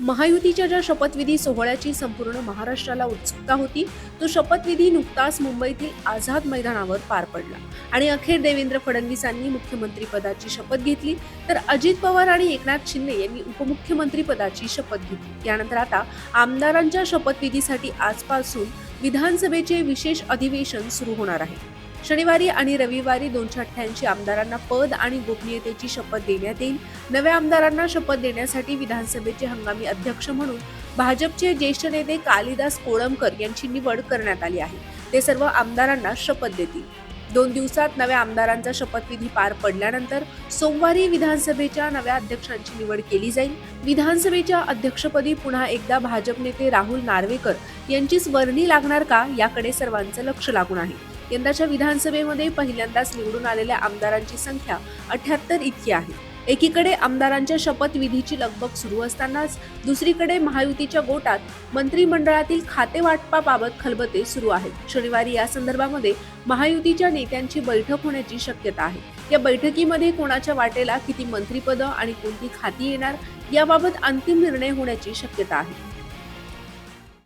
महायुतीच्या ज्या शपथविधी सोहळ्याची संपूर्ण महाराष्ट्राला उत्सुकता होती तो शपथविधी नुकताच मुंबईतील आझाद मैदानावर पार पडला. आणि अखेर देवेंद्र फडणवीसांनी मुख्यमंत्रीपदाची शपथ घेतली. तर अजित पवार आणि एकनाथ शिंदे यांनी उपमुख्यमंत्रीपदाची शपथ घेतली. त्यानंतर आता आमदारांच्या शपथविधीसाठी आजपासून विधानसभेचे विशेष अधिवेशन सुरू होणार आहे. शनिवारी आणि रविवारी दोनशे अठ्ठ्याऐंशी आमदारांना पद आणि गोपनीयतेची शपथ देण्यात येईल. नव्या आमदारांना शपथ देण्यासाठी विधानसभेचे हंगामी अध्यक्ष म्हणून भाजपचे ज्येष्ठ नेते कालिदास कोळंबकर यांची निवड करण्यात आली आहे. ते सर्व आमदारांना शपथ देतील. दोन दिवसात नव्या आमदारांचा शपथविधी पार पडल्यानंतर सोमवारी विधानसभेच्या नव्या अध्यक्षांची निवड केली जाईल. विधानसभेच्या अध्यक्षपदी पुन्हा एकदा भाजप नेते राहुल नार्वेकर यांचीच वर्णी लागणार का याकडे सर्वांचं लक्ष लागून आहे. यंदाच्या विधानसभेमध्ये पहिल्यांदाच निवडून आलेल्या आमदारांची संख्या अठ्याहत्तर इतकी आहे. एकीकडे आमदारांच्या शपथविधीची लगबग सुरू असतानाच दुसरीकडे महायुतीच्या गोटात मंत्रिमंडळातील खाते वाटपाबाबत खलबते सुरू आहेत. शनिवारी या संदर्भामध्ये महायुतीच्या नेत्यांची बैठक होण्याची शक्यता आहे. या बैठकीमध्ये कोणाच्या वाटेला किती मंत्रिपदं आणि कोणती खाती येणार याबाबत अंतिम निर्णय होण्याची शक्यता आहे.